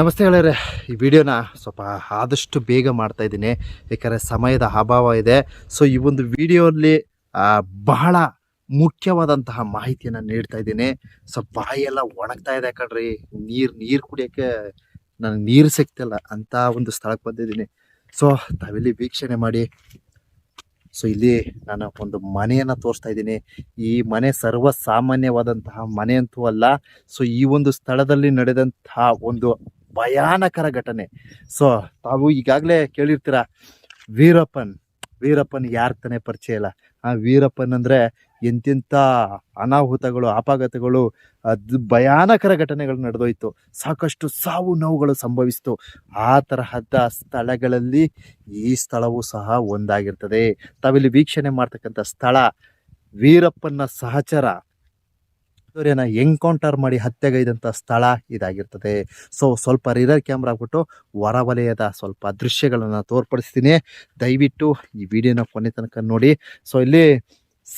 ನಮಸ್ತೆ ಗೆಳೆಯರೆ. ಈ ವಿಡಿಯೋನ ಸ್ವಲ್ಪ ಆದಷ್ಟು ಬೇಗ ಮಾಡ್ತಾ ಇದ್ದೀನಿ. ಏಕೆಂದರೆ ಸಮಯದ ಅಭಾವ ಇದೆ. ಸೊ ಈ ಒಂದು ವಿಡಿಯೋಲ್ಲಿ ಬಹಳ ಮುಖ್ಯವಾದಂತಹ ಮಾಹಿತಿಯನ್ನು ನೀಡ್ತಾ ಇದ್ದೀನಿ. ಸೊ ಬಾಯಿಯೆಲ್ಲ ಒಣಗ್ತಾ ಇದೆ ಕಣ್ರಿ. ನೀರು ನೀರು ಕುಡಿಯೋಕ್ಕೆ ನನಗೆ ನೀರು ಸಿಗ್ತಿಲ್ಲ ಅಂತ ಒಂದು ಸ್ಥಳಕ್ಕೆ ಬಂದಿದ್ದೀನಿ. ಸೊ ತಾವಿಲ್ಲಿ ವೀಕ್ಷಣೆ ಮಾಡಿ. ಸೊ ಇಲ್ಲಿ ನಾನು ಒಂದು ಮನೆಯನ್ನು ತೋರಿಸ್ತಾ ಇದ್ದೀನಿ. ಈ ಮನೆ ಸರ್ವ ಸಾಮಾನ್ಯವಾದಂತಹ ಮನೆ ಅಂತೂ ಅಲ್ಲ. ಸೊ ಈ ಒಂದು ಸ್ಥಳದಲ್ಲಿ ನಡೆದಂತಹ ಒಂದು ಭಯಾನಕರ ಘಟನೆ. ಸೊ ತಾವು ಈಗಾಗಲೇ ಕೇಳಿರ್ತೀರ, ವೀರಪ್ಪನ್ ವೀರಪ್ಪನ್ ಯಾರ ತಾನೇ ಪರಿಚಯ ಇಲ್ಲ. ಆ ವೀರಪ್ಪನ್ ಅಂದ್ರೆ ಎಂತೆಂಥ ಅನಾಹುತಗಳು ಅಪಘಾತಗಳು ಅದು ಭಯಾನಕರ ಘಟನೆಗಳು ನಡೆದೋಯ್ತು. ಸಾಕಷ್ಟು ಸಾವು ನೋವುಗಳು ಸಂಭವಿಸಿತು. ಆ ತರಹದ ಸ್ಥಳಗಳಲ್ಲಿ ಈ ಸ್ಥಳವೂ ಸಹ ಒಂದಾಗಿರ್ತದೆ. ತಾವಿಲ್ಲಿ ವೀಕ್ಷಣೆ ಮಾಡ್ತಕ್ಕಂಥ ಸ್ಥಳ ವೀರಪ್ಪನ ಸಹಚರ ಸೂರ್ಯನ ಎನ್ಕೌಂಟರ್ ಮಾಡಿ ಹತ್ಯೆಗೈದಂಥ ಸ್ಥಳ ಇದಾಗಿರ್ತದೆ. ಸೊ, ಸ್ವಲ್ಪ ರಿರರ್ ಕ್ಯಾಮ್ರಾ ಹಾಕ್ಬಿಟ್ಟು ಹೊರವಲಯದ ಸ್ವಲ್ಪ ದೃಶ್ಯಗಳನ್ನು ತೋರ್ಪಡಿಸ್ತೀನಿ. ದಯವಿಟ್ಟು ಈ ವಿಡಿಯೋನ ಕೊನೆ ತನಕ ನೋಡಿ. ಸೊ, ಇಲ್ಲಿ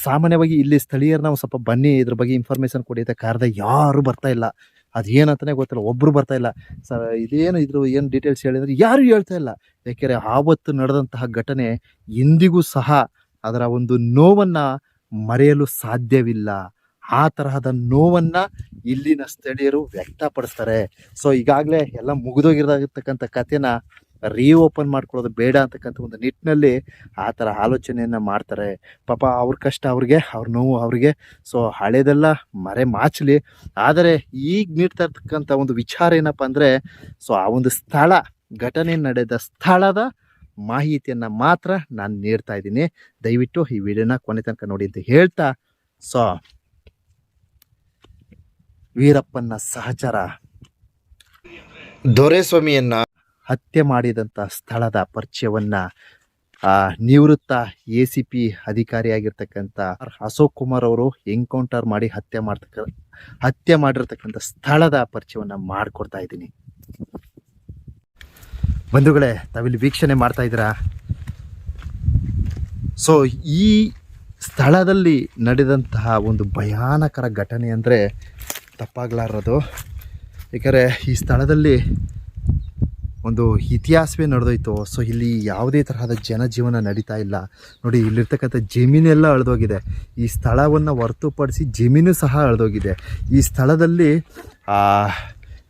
ಸಾಮಾನ್ಯವಾಗಿ ಇಲ್ಲಿ ಸ್ಥಳೀಯರನ್ನ ಒಂದು ಸ್ವಲ್ಪ ಬನ್ನಿ. ಇದ್ರ ಬಗ್ಗೆ ಇನ್ಫಾರ್ಮೇಷನ್ ಕೊಡಿ ಅಂತ ಕರೆದ ಯಾರು ಬರ್ತಾ ಇಲ್ಲ. ಅದೇನಂತಾನೆ ಗೊತ್ತಿಲ್ಲ. ಒಬ್ಬರು ಬರ್ತಾ ಇಲ್ಲ. ಸರ್ ಇದೇನು ಇದ್ರ ಏನು ಡೀಟೇಲ್ಸ್ ಹೇಳಿದ್ರೆ ಯಾರು ಹೇಳ್ತಾ ಇಲ್ಲ. ಯಾಕೆಂದರೆ ಆವತ್ತು ನಡೆದಂತಹ ಘಟನೆ ಇಂದಿಗೂ ಸಹ ಅದರ ಒಂದು ನೋವನ್ನು ಮರೆಯಲು ಸಾಧ್ಯವಿಲ್ಲ. ಆ ತರಹದ ನೋವನ್ನ ಇಲ್ಲಿನ ಸ್ಥಳೀಯರು ವ್ಯಕ್ತಪಡಿಸ್ತಾರೆ. ಸೊ ಈಗಾಗಲೇ ಎಲ್ಲ ಮುಗಿದೋಗಿರತಕ್ಕಂಥ ಕಥೆನ ರೀಓಪನ್ ಮಾಡ್ಕೊಳ್ಳೋದು ಬೇಡ ಅಂತಕ್ಕಂಥ ಒಂದು ನಿಟ್ಟಿನಲ್ಲಿ ಆ ಥರ ಆಲೋಚನೆಯನ್ನು ಮಾಡ್ತಾರೆ. ಪಾಪ ಅವ್ರ ಕಷ್ಟ ಅವ್ರಿಗೆ, ಅವ್ರ ನೋವು ಅವ್ರಿಗೆ. ಸೊ ಹಳೆದೆಲ್ಲ ಮರೆ ಮಾಚಲಿ. ಆದರೆ ಈಗ ನೀಡ್ತಾ ಇರ್ತಕ್ಕಂಥ ಒಂದು ವಿಚಾರ ಏನಪ್ಪ ಅಂದರೆ ಸೊ ಆ ಒಂದು ಸ್ಥಳ, ಘಟನೆ ನಡೆದ ಸ್ಥಳದ ಮಾಹಿತಿಯನ್ನು ಮಾತ್ರ ನಾನು ನೀಡ್ತಾ ಇದ್ದೀನಿ. ದಯವಿಟ್ಟು ಈ ವಿಡಿಯೋನ ಕೊನೆ ತನಕ ನೋಡಿ ಅಂತ ಹೇಳ್ತಾ ಸೊ ವೀರಪ್ಪನ ಸಹಚರ. ದೊರೆಸ್ವಾಮಿಯನ್ನ ಹತ್ಯೆ ಮಾಡಿದಂಥ ಸ್ಥಳದ ಪರಿಚಯವನ್ನ ಆ, ನಿವೃತ್ತ ಎ ಸಿ ಪಿ ಅಧಿಕಾರಿಯಾಗಿರ್ತಕ್ಕಂಥ ಅಶೋಕ್ ಕುಮಾರ್ ಅವರು ಎನ್ಕೌಂಟರ್ ಮಾಡಿ ಹತ್ಯೆ ಮಾಡ್ತಕ್ಕ ಹತ್ಯೆ ಮಾಡಿರ್ತಕ್ಕಂಥ ಸ್ಥಳದ ಪರಿಚಯವನ್ನ ಮಾಡಿಕೊಡ್ತಾ ಇದ್ದೀನಿ. ಬಂಧುಗಳೇ ತಾವಿಲ್ಲಿ ವೀಕ್ಷಣೆ ಮಾಡ್ತಾ ಇದ್ದೀರಾ? ಸೊ ಈ ಸ್ಥಳದಲ್ಲಿ ನಡೆದಂತಹ ಒಂದು ಭಯಾನಕರ ಘಟನೆ ಅಂದರೆ ತಪ್ಪಾಗಲಾರದು. ಏಕೆಂದರೆ ಈ ಸ್ಥಳದಲ್ಲಿ ಒಂದು ಇತಿಹಾಸವೇ ನಡೆದೋಯ್ತು. ಸೊ ಇಲ್ಲಿ ಯಾವುದೇ ತರಹದ ಜನಜೀವನ ನಡೀತಾ ಇಲ್ಲ. ನೋಡಿ, ಇಲ್ಲಿರ್ತಕ್ಕಂಥ ಜಮೀನೆಲ್ಲ ಅಳ್ದೋಗಿದೆ. ಈ ಸ್ಥಳವನ್ನು ಹೊರತುಪಡಿಸಿ ಜಮೀನು ಸಹ ಅಳ್ದೋಗಿದೆ. ಈ ಸ್ಥಳದಲ್ಲಿ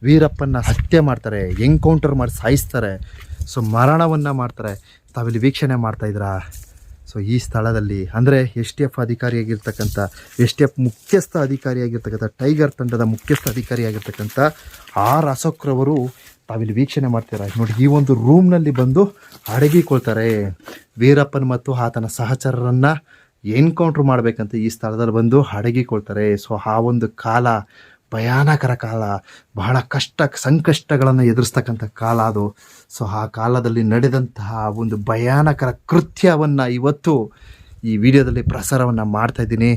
ವೀರಪ್ಪನ ಹತ್ಯೆ ಮಾಡ್ತಾರೆ ಎನ್ಕೌಂಟರ್ ಮಾಡಿ ಸಾಯಿಸ್ತಾರೆ. ಸೊ ಮರಣವನ್ನು ಮಾಡ್ತಾರೆ. ತಾವಿಲ್ಲಿ ವೀಕ್ಷಣೆ ಮಾಡ್ತಾ ಇದ್ದೀರಾ? ಸೊ ಈ ಸ್ಥಳದಲ್ಲಿ, ಅಂದರೆ ಎಸ್ ಟಿ ಎಫ್ ಅಧಿಕಾರಿಯಾಗಿರ್ತಕ್ಕಂಥ, ಎಸ್ ಟಿ ಎಫ್ ಮುಖ್ಯಸ್ಥ ಅಧಿಕಾರಿಯಾಗಿರ್ತಕ್ಕಂಥ, ಟೈಗರ್ ತಂಡದ ಮುಖ್ಯಸ್ಥ ಅಧಿಕಾರಿಯಾಗಿರ್ತಕ್ಕಂಥ ಆರ್ ಅಶೋಕ್ರವರು ತಾವಿಲ್ಲಿ ವೀಕ್ಷಣೆ ಮಾಡ್ತೀರಾ? ನೋಡಿ, ಈ ಒಂದು ರೂಮ್ನಲ್ಲಿ ಬಂದು ಅಡಗಿಕೊಳ್ತಾರೆ. ವೀರಪ್ಪನ್ ಮತ್ತು ಆತನ ಸಹಚರರನ್ನು ಎನ್ಕೌಂಟ್ರ್ ಮಾಡಬೇಕಂತ ಈ ಸ್ಥಳದಲ್ಲಿ ಬಂದು ಅಡಗಿಕೊಳ್ತಾರೆ. ಸೊ ಆ ಒಂದು ಕಾಲ ಭಯಾನಕರ ಕಾಲ, ಬಹಳ ಕಷ್ಟ, ಸಂಕಷ್ಟಗಳನ್ನು ಎದುರಿಸ್ತಕ್ಕಂಥ ಕಾಲ ಅದು. ಸೊ ಆ ಕಾಲದಲ್ಲಿ ನಡೆದಂತಹ ಒಂದು ಭಯಾನಕರ ಕೃತ್ಯವನ್ನು ಇವತ್ತು ಈ ವಿಡಿಯೋದಲ್ಲಿ ಪ್ರಸಾರವನ್ನು ಮಾಡ್ತಾ ಇದ್ದೀನಿ.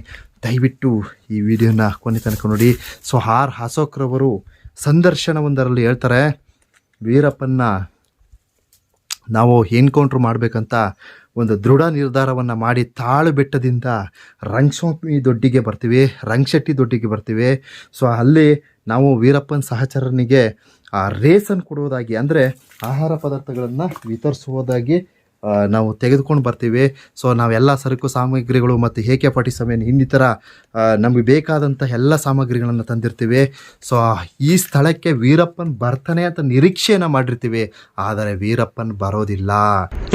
ದಯವಿಟ್ಟು ಈ ವಿಡಿಯೋನ ಕೊನೆ ತನಕ ನೋಡಿ. ಸೊ ಆರ್ ಅಶೋಕ್ರವರು ಸಂದರ್ಶನವೊಂದರಲ್ಲಿ ಹೇಳ್ತಾರೆ, ವೀರಪ್ಪನ್ನ ನಾವು ಎನ್ಕೌಂಟ್ರ್ ಮಾಡಬೇಕಂತ ಒಂದು ದೃಢ ನಿರ್ಧಾರವನ್ನು ಮಾಡಿ ತಾಳು ಬೆಟ್ಟದಿಂದ ರಂಗಸ್ವಾಮಿ ದೊಡ್ಡಿಗೆ ಬರ್ತೀವಿ, ರಂಗಶೆಟ್ಟಿ ದೊಡ್ಡಿಗೆ ಬರ್ತೀವಿ. ಸೊ ಅಲ್ಲಿ ನಾವು ವೀರಪ್ಪನ ಸಹಚರನಿಗೆ ಆ ರೇಸನ್ನು ಕೊಡುವುದಾಗಿ ಅಂದರೆ ಆಹಾರ ಪದಾರ್ಥಗಳನ್ನು ವಿತರಿಸುವುದಾಗಿ ನಾವು ತೆಗೆದುಕೊಂಡು ಬರ್ತೀವಿ. ಸೊ ನಾವೆಲ್ಲ ಸರಕು ಸಾಮಗ್ರಿಗಳು ಮತ್ತು ಏಕೆ ಫಾರ್ಟಿ ಸಮಯ ಇನ್ನಿತರ ನಮಗೆ ಬೇಕಾದಂಥ ಎಲ್ಲ ಸಾಮಗ್ರಿಗಳನ್ನು ತಂದಿರ್ತೀವಿ. ಸೊ ಈ ಸ್ಥಳಕ್ಕೆ ವೀರಪ್ಪನ್ ಬರ್ತಾನೆ ಅಂತ ನಿರೀಕ್ಷೆಯನ್ನು ಮಾಡಿರ್ತೀವಿ. ಆದರೆ ವೀರಪ್ಪನ್ ಬರೋದಿಲ್ಲ.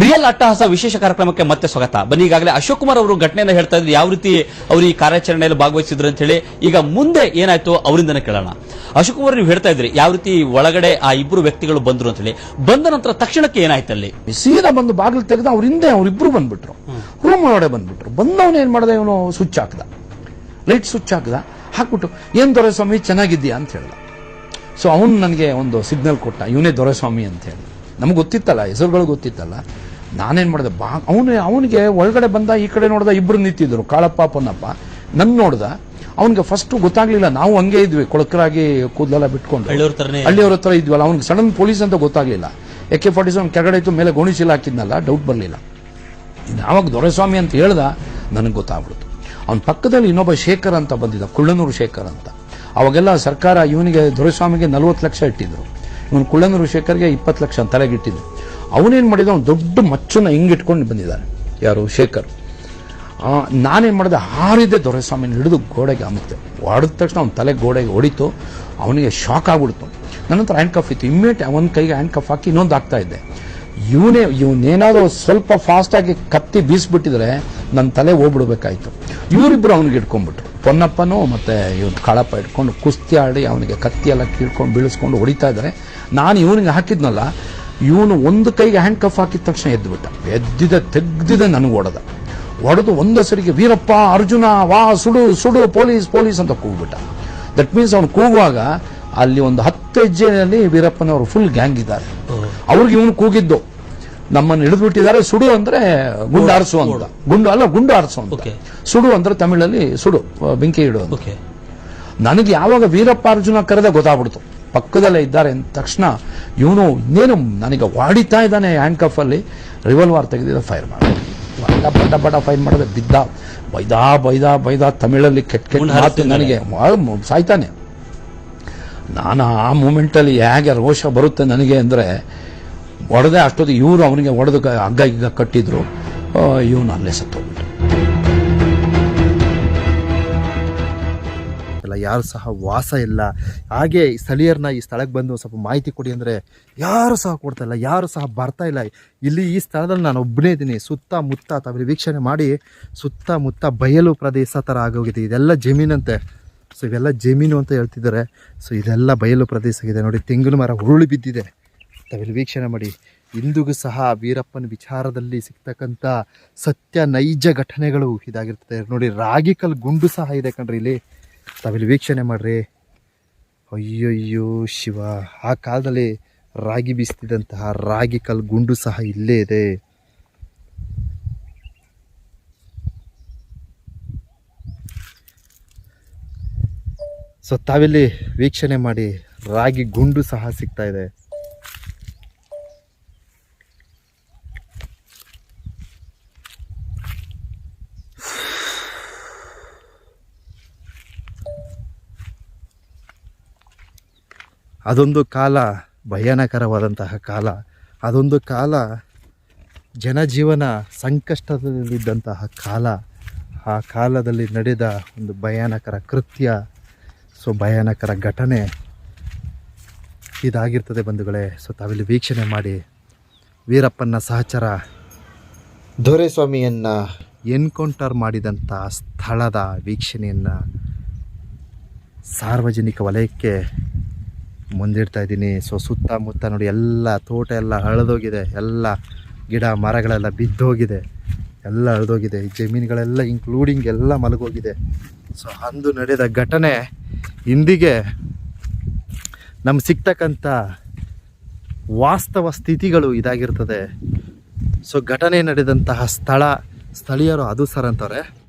ರಿಯಲ್ ಅಟ್ಟಹಾಸ ವಿಶೇಷ ಕಾರ್ಯಕ್ರಮಕ್ಕೆ ಮತ್ತೆ ಸ್ವಾಗತ. ಬನ್ನಿ ಈಗಾಗಲೇ ಅಶೋಕ್ ಕುಮಾರ್ ಅವರು ಘಟನೆಯನ್ನು ಹೇಳ್ತಾ ಇದ್ರು ಯಾವ ರೀತಿ ಅವರು ಈ ಕಾರ್ಯಾಚರಣೆಯಲ್ಲಿ ಭಾಗವಹಿಸಿದ್ರು ಅಂತ ಹೇಳಿ ಈಗ ಮುಂದೆ ಏನಾಯ್ತು ಅವರಿಂದನೇ ಕೇಳೋಣ. ಅಶೋಕ್ ಕುಮಾರ್ ನೀವು ಹೇಳ್ತಾ ಇದ್ರಿ ಯಾವ ರೀತಿ ಒಳಗಡೆ ಆ ಇಬ್ಬರು ವ್ಯಕ್ತಿಗಳು ಬಂದ್ರು ಅಂತ ಹೇಳಿ. ಬಂದ ನಂತರ ತಕ್ಷಣಕ್ಕೆ ಏನಾಯ್ತು ಅಲ್ಲಿ? ಸೀದಾ ಬಂದು ಬಾಗಿಲು ತೆಗೆದು ಅವ್ರ ಹಿಂದೆ ಅವ್ರಿಬ್ರು ಬಂದ್ಬಿಟ್ರು. ರೂಮ್ ಒಳಗಡೆ ಬಂದ್ಬಿಟ್ರು. ಬಂದವನು ಏನ್ ಮಾಡ್ದೆ? ಇವನು ಸ್ವಿಚ್ ಹಾಕ್ದ. ಲೈಟ್ ಸ್ವಿಚ್ ಹಾಕ್ದ. ಹಾಕ್ಬಿಟ್ಟು ಏನ್ ದೊರೆಸ್ವಾಮಿ ಚೆನ್ನಾಗಿದ್ಯಾ ಅಂತ ಹೇಳ್ದ. ಸೊ ಅವನು ನನಗೆ ಒಂದು ಸಿಗ್ನಲ್ ಕೊಟ್ಟ. ಇವನೇ ದೊರೆಸ್ವಾಮಿ ಅಂತ ಹೇಳಿ ನಮ್ಗೆ ಗೊತ್ತಿತ್ತಲ್ಲ ಹೆಸರುಗಳು ಗೊತ್ತಿತ್ತಲ್ಲ. ನಾನೇನ್ ಮಾಡ್ದೆ? ಬಾ ಅವನು ಅವನಿಗೆ ಒಳಗಡೆ ಬಂದ ಈ ಕಡೆ ನೋಡ್ದ ಇಬ್ರು ನಿಂತಿದ್ರು. ಕಾಳಪ್ಪ ಪೊನ್ನಪ್ಪ. ನನ್ ನೋಡ್ದ. ಅವನಿಗೆ ಫಸ್ಟ್ ಗೊತ್ತಾಗ್ಲಿಲ್ಲ. ನಾವು ಹಂಗೆ ಇದ್ವಿ. ಕೊಳಕರಾಗಿ ಕೂದಲೆಲ್ಲ ಬಿಟ್ಕೊಂಡು. ಹಳ್ಳಿಯವ್ರ ಹತ್ರ ಇದ್ವಲ್ಲ ಅವ್ನಿಗೆ ಸಡನ್ ಪೊಲೀಸ್ ಅಂತ ಗೊತ್ತಾಗ್ಲಿಲ್ಲ. ಎಕೆ ಫಾರ್ಟಿ ಸೆವೆನ್ ಕೆಳಗಡೆ ಇತ್ತು ಮೇಲೆ ಗೋಣಿಚೀಲ ಹಾಕಿದ್ನಲ್ಲ ಡೌಟ್ ಬರಲಿಲ್ಲ. ಯಾವಾಗ ದೊರೆಸ್ವಾಮಿ ಅಂತ ಹೇಳ್ದ, ನನಗೆ ಗೊತ್ತಾಗ್ಬಿಡ್ತು. ಅವನ ಪಕ್ಕದಲ್ಲಿ ಇನ್ನೊಬ್ಬ ಶೇಖರ್ ಅಂತ ಬಂದಿದ್ದ, ಕುಳ್ಳನೂರು ಶೇಖರ್ ಅಂತ. ಅವಾಗೆಲ್ಲ ಸರ್ಕಾರ ಇವನಿಗೆ, ದೊರೆಸ್ವಾಮಿಗೆ ನಲ್ವತ್ತು ಲಕ್ಷ ಇಟ್ಟಿದ್ರು. ಇವನು ಕುಳ್ಳನೂರು ಶೇಖರ್ಗೆ ಇಪ್ಪತ್ತು ಲಕ್ಷ ತಲೆಗಿಟ್ಟಿದ್ರು ಅವನೇನು ಮಾಡಿದ, ಅವ್ನು ದೊಡ್ಡ ಮಚ್ಚನ್ನ ಹಿಂಗಿಟ್ಕೊಂಡು ಬಂದಿದ್ದಾನೆ ಯಾರು? ಶೇಖರ್. ನಾನೇನು ಮಾಡಿದೆ? ಹಾರಿದ್ದೆ ದೊರೆಸ್ವಾಮಿನ ಹಿಡಿದು ಗೋಡೆಗೆ ಹಾಕುತ್ತೆ ಹೊಡೆದ ತಕ್ಷಣ ಅವ್ನ ತಲೆ ಗೋಡೆಗೆ ಹೊಡಿತು. ಅವನಿಗೆ ಶಾಕ್ ಆಗ್ಬಿಡ್ತು. ನನ್ನ ಹತ್ರ ಹ್ಯಾಂಡ್ ಕಫ್ ಇತ್ತು ಇಮ್ಮಿಡಿಯೇಟ್ ಒಂದು ಕೈಗೆ ಹ್ಯಾಂಡ್ ಕಫ್ ಹಾಕಿ ಇನ್ನೊಂದು ಆಗ್ತಾ ಇದ್ದೆ. ಇವನೇ, ಇವನೇನಾದರೂ ಸ್ವಲ್ಪ ಫಾಸ್ಟಾಗಿ ಕತ್ತಿ ಬೀಸ್ಬಿಟ್ಟಿದ್ರೆ ನನ್ನ ತಲೆ ಹೋಗ್ಬಿಡ್ಬೇಕಾಯ್ತು. ಇವರಿಬ್ಬರು ಅವನಿಗೆ ಇಟ್ಕೊಂಡ್ಬಿಟ್ರು ಪೊನ್ನಪ್ಪನೂ ಮತ್ತು ಇವನು ಕಾಳಪ್ಪ ಇಟ್ಕೊಂಡು ಕುಸ್ತಿ ಆಡಿ ಅವನಿಗೆ ಕತ್ತಿ ಎಲ್ಲ ಕೀಳ್ಕೊಂಡು ಬೀಳಿಸ್ಕೊಂಡು ಹೊಡಿತಾ ಇದ್ದಾರೆ ನಾನು ಇವನಿಗೆ ಹಾಕಿದ್ನಲ್ಲ, ಇವನು ಒಂದು ಕೈಗೆ ಹ್ಯಾಂಡ್ ಕಫ್ ಹಾಕಿದ ತಕ್ಷಣ ಎದ್ದುಬಿಟ್ಟ ಎದ್ದಿದೆ, ತೆಗ್ದಿದೆ ನನಗೆ ಹೊಡೆದ. ಹೊಡೆದು ಒಂದಸರಿಗೆ ವೀರಪ್ಪ ಅರ್ಜುನ ವಾ ಸುಡು ಸುಡು ಪೊಲೀಸ್ ಪೊಲೀಸ್ ಅಂತ ಕೂಗ್ಬಿಟ್ಟ. ದಟ್ ಮೀನ್ಸ್ ಅವನು ಕೂಗುವಾಗ ಅಲ್ಲಿ ಒಂದು ಹತ್ತು ಹೆಜ್ಜೆಯಲ್ಲಿ ವೀರಪ್ಪನವರು ಫುಲ್ ಗ್ಯಾಂಗ್ ಇದ್ದಾರೆ. ಅವ್ರಿಗೆ ಇವನು ಕೂಗಿದ್ದು. ನಮ್ಮನ್ನು ಹಿಡಿದ್ಬಿಟ್ಟಿದ್ದಾರೆ ಸುಡು ಅಂದ್ರೆ ಗುಂಡು ಆರಿಸು ಅಂತ. ಗುಂಡು ಅಲ್ಲ ಗುಂಡು ಆರಿಸು ಅಂತ. ಸುಡು ಅಂದ್ರೆ ತಮಿಳಲ್ಲಿ ಸುಡು ಬೆಂಕಿ ಇಡು ಅಂತ. ನನಗೆ ಯಾವಾಗ ವೀರಪ್ಪ ಅರ್ಜುನ ಕರೆದ ಗೊತ್ತಾಗ್ಬಿಡ್ತು. ಪಕ್ಕದಲ್ಲೇ ಇದ್ದಾರೆ ಅಂದ ತಕ್ಷಣ ಇವನು ಇನ್ನೇನು ನನಗೆ ವಾಡಿತಾ ಇದ್ದಾನೆ ಹ್ಯಾಂಡ್ ಕಫ್ ಅಲ್ಲಿ ರಿವಲ್ವಾರ್ ತೆಗೆದಿದ್ದ ಫೈರ್ ಮಾಡ ಬಡ ಬಡ ಬಡ ಫೈನ್ ಮಾಡಿದೆ ಬಿದ್ದ ಬೈದಾ ಬೈದಾ ಬೈದಾ ತಮಿಳಲ್ಲಿ ಕೆಟ್ಟ ಕೆಟ್ಟ ಮಾತು ನನಗೆ ಸಾಯ್ತಾನೆ. ನಾನು ಆ ಮೂಮೆಂಟಲ್ಲಿ ಹೇಗೆ ರೋಷ ಬರುತ್ತೆ ನನಗೆ ಅಂದರೆ ಹೊಡೆದೆ ಅಷ್ಟೊತ್ತು ಇವರು ಅವನಿಗೆ ಒಡೆದು ಹಗ್ಗ ಈಗ ಕಟ್ಟಿದ್ರು. ಇವನು ಅಲ್ಲೇ ಸತ್ತೋಗ್ಬಿಟ್ಟು. ಯಾರು ಸಹ ವಾಸ ಇಲ್ಲ. ಹಾಗೆ ಸ್ಥಳೀಯರನ್ನ ಈ ಸ್ಥಳಕ್ಕೆ ಬಂದು ಸ್ವಲ್ಪ ಮಾಹಿತಿ ಕೊಡಿ ಅಂದರೆ ಯಾರು ಸಹ ಕೊಡ್ತಾ ಇಲ್ಲ, ಯಾರು ಸಹ ಬರ್ತಾ ಇಲ್ಲ. ಇಲ್ಲಿ ಈ ಸ್ಥಳದಲ್ಲಿ ನಾನು ಒಬ್ಬನೇ ಇದ್ದೀನಿ. ಸುತ್ತಮುತ್ತ ತಾವಿಲ್ಲಿ ವೀಕ್ಷಣೆ ಮಾಡಿ ಸುತ್ತಮುತ್ತ ಬಯಲು ಪ್ರದೇಶ ಥರ ಆಗೋಗಿದೆ. ಇದೆಲ್ಲ ಜಮೀನಂತೆ ಸೊ ಇವೆಲ್ಲ ಜಮೀನು ಅಂತ ಹೇಳ್ತಿದ್ದಾರೆ. ಸೊ ಇದೆಲ್ಲ ಬಯಲು ಪ್ರದೇಶ ಆಗಿದೆ. ನೋಡಿ, ತೆಂಗಿನ ಮರ ಉರುಳಿ ಬಿದ್ದಿದೆ. ತಾವಿಲ್ಲಿ ವೀಕ್ಷಣೆ ಮಾಡಿ. ಇಂದಿಗೂ ಸಹ ವೀರಪ್ಪನ ವಿಚಾರದಲ್ಲಿ ಸಿಗ್ತಕ್ಕಂಥ ಸತ್ಯ ನೈಜ ಘಟನೆಗಳು ಇದಾಗಿರ್ತದೆ. ನೋಡಿ ರಾಗಿಕಲ್ ಗುಂಡು ಸಹ ಇದೆ ಕಣ್ರಿ ಇಲ್ಲಿ. ತಾವಿಲ್ಲಿ ವೀಕ್ಷಣೆ ಮಾಡ್ರಿ. ಅಯ್ಯಯ್ಯೋ ಶಿವ, ಆ ಕಾಲದಲ್ಲಿ ರಾಗಿ ಬೀಸ್ತಿದ್ದಂತಹ ರಾಗಿ ಕಲ್ಲು ಗುಂಡು ಸಹ ಇಲ್ಲೇ ಇದೆ. ಸೊ ತಾವಿಲ್ಲಿ ವೀಕ್ಷಣೆ ಮಾಡಿ ರಾಗಿ ಗುಂಡು ಸಹ ಸಿಗ್ತಾ ಇದೆ. ಅದೊಂದು ಕಾಲ, ಭಯಾನಕರವಾದಂತಹ ಕಾಲ, ಅದೊಂದು ಕಾಲ ಜನಜೀವನ ಸಂಕಷ್ಟದಲ್ಲಿದ್ದಂತಹ ಕಾಲ. ಆ ಕಾಲದಲ್ಲಿ ನಡೆದ ಒಂದು ಭಯಾನಕರ ಕೃತ್ಯ ಸೊ ಭಯಾನಕರ ಘಟನೆ ಇದಾಗಿರ್ತದೆ ಬಂಧುಗಳೇ. ಸೊ, ತಾವಿಲ್ಲಿ ವೀಕ್ಷಣೆ ಮಾಡಿ. ವೀರಪ್ಪನ ಸಹಚರ ದೊರೆಸ್ವಾಮಿಯನ್ನು ಎನ್ಕೌಂಟರ್ ಮಾಡಿದಂಥ ಸ್ಥಳದ ವೀಕ್ಷಣೆಯನ್ನು ಸಾರ್ವಜನಿಕ ವಲಯಕ್ಕೆ ಮುಂದಿಡ್ತಾ ಇದ್ದೀನಿ. ಸೊ ಸುತ್ತಮುತ್ತ ನೋಡಿ, ಎಲ್ಲ ತೋಟ ಎಲ್ಲ ಹಳದೋಗಿದೆ. ಎಲ್ಲ ಗಿಡ ಮರಗಳೆಲ್ಲ ಬಿದ್ದೋಗಿದೆ. ಎಲ್ಲ ಹಳದೋಗಿದೆ. ಈ ಜಮೀನುಗಳೆಲ್ಲ ಇನ್ಕ್ಲೂಡಿಂಗ್ ಎಲ್ಲ ಮಲಗೋಗಿದೆ. ಸೊ ಅಂದು ನಡೆದ ಘಟನೆ ಇಂದಿಗೆ ನಮ್ಗೆ ಸಿಗ್ತಕ್ಕಂಥ ವಾಸ್ತವ ಸ್ಥಿತಿಗಳು ಇದಾಗಿರ್ತದೆ. ಸೊ ಘಟನೆ ನಡೆದಂತಹ ಸ್ಥಳ ಸ್ಥಳೀಯರು ಅದು ಸರ್ ಅಂತಾರೆ